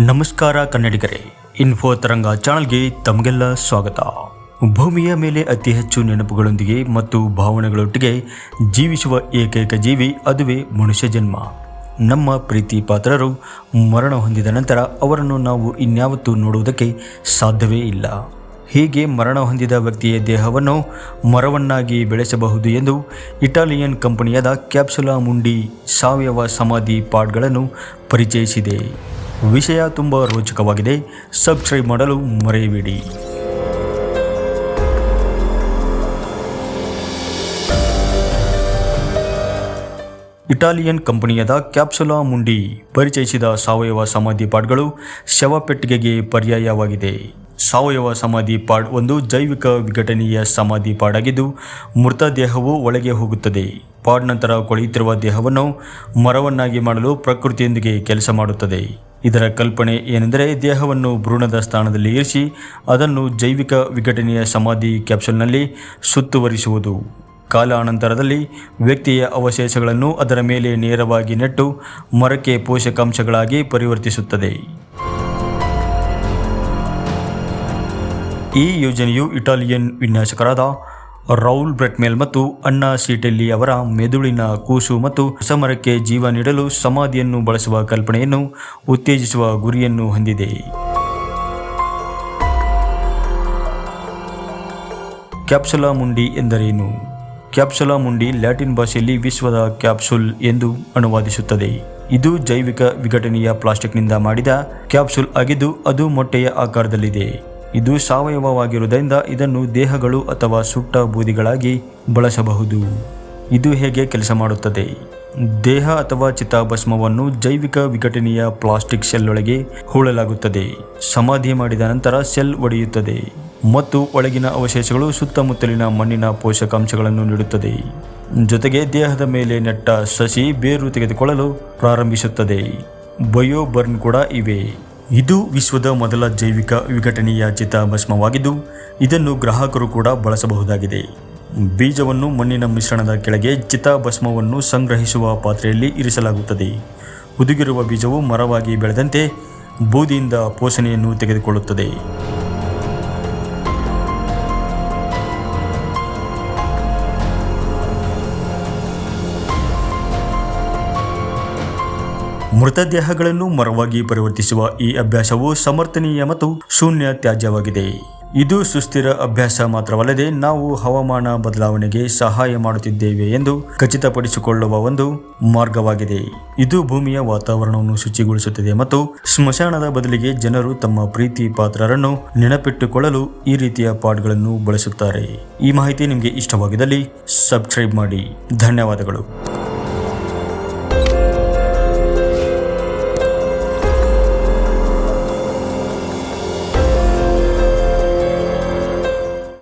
ನಮಸ್ಕಾರ ಕನ್ನಡಿಗರೇ ಇನ್ಫೋ ತರಂಗ ಚಾನಲ್ಗೆ ತಮಗೆಲ್ಲ ಸ್ವಾಗತ. ಭೂಮಿಯ ಮೇಲೆ ಅತಿ ಹೆಚ್ಚು ನೆನಪುಗಳೊಂದಿಗೆ ಮತ್ತು ಭಾವನೆಗಳೊಟ್ಟಿಗೆ ಜೀವಿಸುವ ಏಕೈಕ ಜೀವಿ ಅದುವೇ ಮನುಷ್ಯ ಜನ್ಮ. ನಮ್ಮ ಪ್ರೀತಿ ಪಾತ್ರರು ಮರಣ ಹೊಂದಿದ ನಂತರ ಅವರನ್ನು ನಾವು ಇನ್ಯಾವತ್ತೂ ನೋಡುವುದಕ್ಕೆ ಸಾಧ್ಯವೇ ಇಲ್ಲ. ಹೀಗೆ ಮರಣ ಹೊಂದಿದ ವ್ಯಕ್ತಿಯ ದೇಹವನ್ನು ಮರವನ್ನಾಗಿ ಬೆಳೆಸಬಹುದು ಎಂದು ಇಟಾಲಿಯನ್ ಕಂಪನಿಯಾದ ಕ್ಯಾಪ್ಸುಲಾ ಮುಂಡಿ ಸಾವಯವ ಸಮಾಧಿ ಪಾಡ್ಗಳನ್ನು ಪರಿಚಯಿಸಿದೆ. ವಿಷಯ ತುಂಬ ರೋಚಕವಾಗಿದೆ. ಸಬ್ಸ್ಕ್ರೈಬ್ ಮಾಡಲು ಮರೆಯಬೇಡಿ. ಇಟಾಲಿಯನ್ ಕಂಪನಿಯಾದ ಕ್ಯಾಪ್ಸುಲಾ ಮುಂಡಿ ಪರಿಚಯಿಸಿದ ಸಾವಯವ ಸಮಾಧಿ ಪಾಟ್ಗಳು ಶವಪೆಟ್ಟಿಗೆಗೆ ಪರ್ಯಾಯವಾಗಿದೆ. ಸಾವಯವ ಸಮಾಧಿ ಪಾಡ್ ಒಂದು ಜೈವಿಕ ವಿಘಟನೀಯ ಸಮಾಧಿ ಪಾಡಾಗಿದ್ದು ಮೃತ ದೇಹವು ಒಳಗೆ ಹೋಗುತ್ತದೆ. ಪಾಡ್ ನಂತರ ಕೊಳೆಯುತ್ತಿರುವ ದೇಹವನ್ನು ಮರವನ್ನಾಗಿ ಮಾಡಲು ಪ್ರಕೃತಿಯೊಂದಿಗೆ ಕೆಲಸ ಮಾಡುತ್ತದೆ. ಇದರ ಕಲ್ಪನೆ ಏನೆಂದರೆ ದೇಹವನ್ನು ಭ್ರೂಣದ ಸ್ಥಾನದಲ್ಲಿ ಇರಿಸಿ ಅದನ್ನು ಜೈವಿಕ ವಿಘಟನೆಯ ಸಮಾಧಿ ಕ್ಯಾಪ್ಸುಲ್ನಲ್ಲಿ ಸುತ್ತುವರಿಸುವುದು. ಕಾಲಾನಂತರದಲ್ಲಿ ವ್ಯಕ್ತಿಯ ಅವಶೇಷಗಳನ್ನು ಅದರ ಮೇಲೆ ನೇರವಾಗಿ ನೆಟ್ಟು ಮರಕ್ಕೆ ಪೋಷಕಾಂಶಗಳಾಗಿ ಪರಿವರ್ತಿಸುತ್ತದೆ. ಈ ಯೋಜನೆಯು ಇಟಾಲಿಯನ್ ವಿನ್ಯಾಸಕರಾದ ರೌಲ್ ಬ್ರೆಟ್ಮೇಲ್ ಮತ್ತು ಅಣ್ಣಾ ಸೀಟೆಲ್ಲಿ ಅವರ ಮೆದುಳಿನ ಕೂಸು ಮತ್ತು ಸಮರಕ್ಕೆ ಜೀವ ನೀಡಲು ಸಮಾಧಿಯನ್ನು ಬಳಸುವ ಕಲ್ಪನೆಯನ್ನು ಉತ್ತೇಜಿಸುವ ಗುರಿಯನ್ನು ಹೊಂದಿದೆ. ಕ್ಯಾಪ್ಸುಲಾ ಮುಂಡಿ ಎಂದರೇನು? ಕ್ಯಾಪ್ಸುಲಾ ಮುಂಡಿ ಲ್ಯಾಟಿನ್ ಭಾಷೆಯಲ್ಲಿ ವಿಶ್ವದ ಕ್ಯಾಪ್ಸುಲ್ ಎಂದು ಅನುವಾದಿಸುತ್ತದೆ. ಇದು ಜೈವಿಕ ವಿಘಟನೆಯ ಪ್ಲಾಸ್ಟಿಕ್ನಿಂದ ಮಾಡಿದ ಕ್ಯಾಪ್ಸುಲ್ ಆಗಿದ್ದು ಅದು ಮೊಟ್ಟೆಯ ಆಕಾರದಲ್ಲಿದೆ. ಇದು ಸಾವಯವವಾಗಿರುವುದರಿಂದ ಇದನ್ನು ದೇಹಗಳು ಅಥವಾ ಸುಟ್ಟ ಬೂದಿಗಳಾಗಿ ಬಳಸಬಹುದು. ಇದು ಹೇಗೆ ಕೆಲಸ ಮಾಡುತ್ತದೆ? ದೇಹ ಅಥವಾ ಚಿತಾಭಸ್ಮವನ್ನು ಜೈವಿಕ ವಿಘಟನೆಯ ಪ್ಲಾಸ್ಟಿಕ್ ಒಳಗೆ ಹೂಳಲಾಗುತ್ತದೆ. ಸಮಾಧಿ ಮಾಡಿದ ನಂತರ ಸೆಲ್ ಒಡೆಯುತ್ತದೆ ಮತ್ತು ಒಳಗಿನ ಅವಶೇಷಗಳು ಸುತ್ತಮುತ್ತಲಿನ ಮಣ್ಣಿನ ಪೋಷಕಾಂಶಗಳನ್ನು ನೀಡುತ್ತದೆ. ಜೊತೆಗೆ ದೇಹದ ಮೇಲೆ ನೆಟ್ಟ ಸಸಿ ಬೇರು ತೆಗೆದುಕೊಳ್ಳಲು ಪ್ರಾರಂಭಿಸುತ್ತದೆ. ಬಯೋಬರ್ನ್ ಕೂಡ ಇವೆ. ಇದು ವಿಶ್ವದ ಮೊದಲ ಜೈವಿಕ ವಿಘಟನೆಯ ಚಿತಾಭಸ್ಮವಾಗಿದ್ದು, ಇದನ್ನು ಗ್ರಾಹಕರು ಕೂಡ ಬಳಸಬಹುದಾಗಿದೆ. ಬೀಜವನ್ನು ಮಣ್ಣಿನ ಮಿಶ್ರಣದ ಕೆಳಗೆ ಚಿತಾಭಸ್ಮವನ್ನು ಸಂಗ್ರಹಿಸುವ ಪಾತ್ರೆಯಲ್ಲಿ ಇರಿಸಲಾಗುತ್ತದೆ. ಹುದುಗಿರುವ ಬೀಜವು ಮರವಾಗಿ ಬೆಳೆದಂತೆ ಬೂದಿಯಿಂದ ಪೋಷಣೆಯನ್ನು ತೆಗೆದುಕೊಳ್ಳುತ್ತದೆ. ಮೃತದೇಹಗಳನ್ನು ಮರವಾಗಿ ಪರಿವರ್ತಿಸುವ ಈ ಅಭ್ಯಾಸವು ಸಮರ್ಥನೀಯ ಮತ್ತು ಶೂನ್ಯ ತ್ಯಾಜ್ಯವಾಗಿದೆ. ಇದು ಸುಸ್ಥಿರ ಅಭ್ಯಾಸ ಮಾತ್ರವಲ್ಲದೆ ನಾವು ಹವಾಮಾನ ಬದಲಾವಣೆಗೆ ಸಹಾಯ ಮಾಡುತ್ತಿದ್ದೇವೆ ಎಂದು ಖಚಿತಪಡಿಸಿಕೊಳ್ಳುವ ಒಂದು ಮಾರ್ಗವಾಗಿದೆ. ಇದು ಭೂಮಿಯ ವಾತಾವರಣವನ್ನು ಶುಚಿಗೊಳಿಸುತ್ತದೆ ಮತ್ತು ಸ್ಮಶಾನದ ಬದಲಿಗೆ ಜನರು ತಮ್ಮ ಪ್ರೀತಿ ಪಾತ್ರರನ್ನು ನೆನಪಿಟ್ಟುಕೊಳ್ಳಲು ಈ ರೀತಿಯ ಪಾಡ್ಗಳನ್ನು ಬಳಸುತ್ತಾರೆ. ಈ ಮಾಹಿತಿ ನಿಮಗೆ ಇಷ್ಟವಾಗಿದ್ದಲ್ಲಿ ಸಬ್ಸ್ಕ್ರೈಬ್ ಮಾಡಿ. ಧನ್ಯವಾದಗಳು.